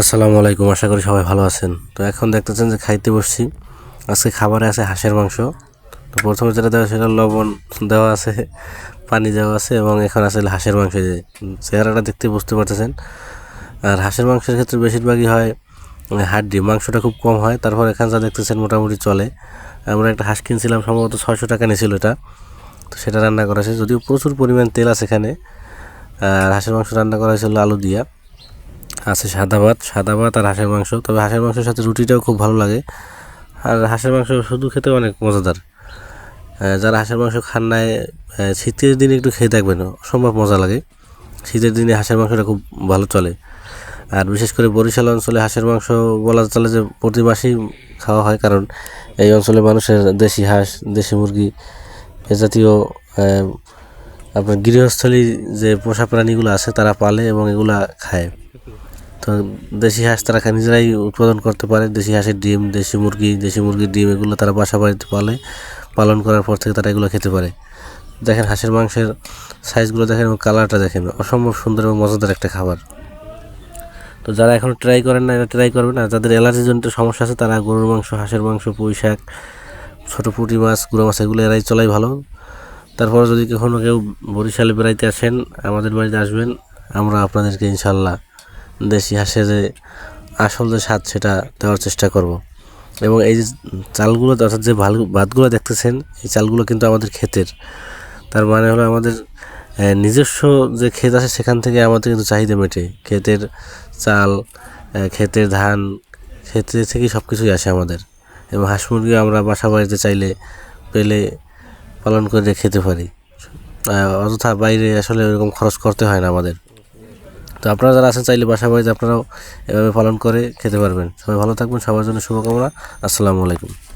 আসসালামু আলাইকুম, আশা করি সবাই ভালো আছেন। তো এখন দেখতেছেন যে খাইতে বসছি। আজকে খাবারে আছে হাঁসের মাংস। তো প্রথমে যেটা দেওয়া সেটা লবণ দেওয়া আছে, পানি দেওয়া আছে এবং এখন আছে হাঁসের মাংস। যে চেহারাটা দেখতে বুঝতে পারতেছেন। আর হাঁসের মাংসের ক্ষেত্রে বেশিরভাগই হয় হাড্ডি। মাংসটা খুব কম হয়। তারপর এখানে যা দেখতেছেন মোটামুটি চলে। আমরা একটা হাঁস কিনছিলাম, সম্ভবত ছয়শো টাকা নিয়েছিল এটা। তো সেটা রান্না করা হয়েছে। যদিও প্রচুর পরিমাণ তেল আছে এখানে। আর হাঁসের মাংস রান্না করা হয়েছিল আলু দিয়া। আছে সাদা ভাত সাদা ভাত আর হাঁসের মাংস। তবে হাঁসের মাংসের সাথে রুটিটাও খুব ভালো লাগে। আর হাঁসের মাংস শুধু খেতে অনেক মজাদার। যারা হাঁসের মাংস খান নাই শীতের দিনে একটু খেয়ে থাকবেন অসম্ভব মজা লাগে। শীতের দিনে হাঁসের মাংসটা খুব ভালো চলে। আর বিশেষ করে বরিশাল অঞ্চলে হাঁসের মাংস বলা চলে যে প্রতি মাসেই খাওয়া হয়, কারণ এই অঞ্চলে মানুষের দেশি হাঁস, দেশি মুরগি এ জাতীয় আপনার গৃহস্থলী যে পোষা প্রাণীগুলো আছে, তারা পালে এবং এগুলা খায়। তো দেশি হাঁস তারা নিজেরাই উৎপাদন করতে পারে। দেশি হাঁসের ডিম, দেশি মুরগি, দেশি মুরগির ডিম, এগুলো তারা বাসা বাড়িতে পালে, পালন করার পর থেকে তারা এগুলো খেতে পারে। দেখেন হাঁসের মাংসের সাইজগুলো দেখেন এবং কালারটা দেখেন, অসম্ভব সুন্দর এবং মজাদার একটা খাবার। তো যারা এখন ট্রাই করেন না এটা ট্রাই করবেন আর যাদের অ্যালার্জিজনিত সমস্যা আছে, তারা গরুর মাংস, হাঁসের মাংস, পুঁই শাক, ছোটো পুঁটি মাছ, গুঁড়ো মাছ, এগুলো এরাই চলাই ভালো। তারপর যদি কখনো কেউ বরিশালে বেড়াইতে আসেন, আমাদের বাড়িতে আসবেন, আমরা আপনাদেরকে ইনশাল্লাহ দেশি হাঁসের যে আসল যে স্বাদ সেটা দেওয়ার চেষ্টা করব। এবং এই যে চালগুলো অর্থাৎ যে ভালো ভাতগুলো দেখতেছেন, এই চালগুলো কিন্তু আমাদের ক্ষেতের। তার মানে হলো আমাদের নিজস্ব যে ক্ষেত আছে সেখান থেকে আমাদের কিন্তু চাহিদা মেটে। ক্ষেতের চাল ক্ষেতের ধান, ক্ষেতে থেকেই সব কিছুই আসে আমাদের। এবং হাঁস মুরগি আমরা বাসা বাড়িতে চাইলে পেলে পালন করে খেতে পারি। অযথা বাইরে আসলে এরকম খরচ করতে হয় না আমাদের। তো আপনারা যারা আছেন, চাইলে বাসা বাড়িতে আপনারাও এভাবে পালন করে খেতে পারবেন। সবাই ভালো থাকবেন, সবার জন্য শুভকামনা। আসসালামু আলাইকুম।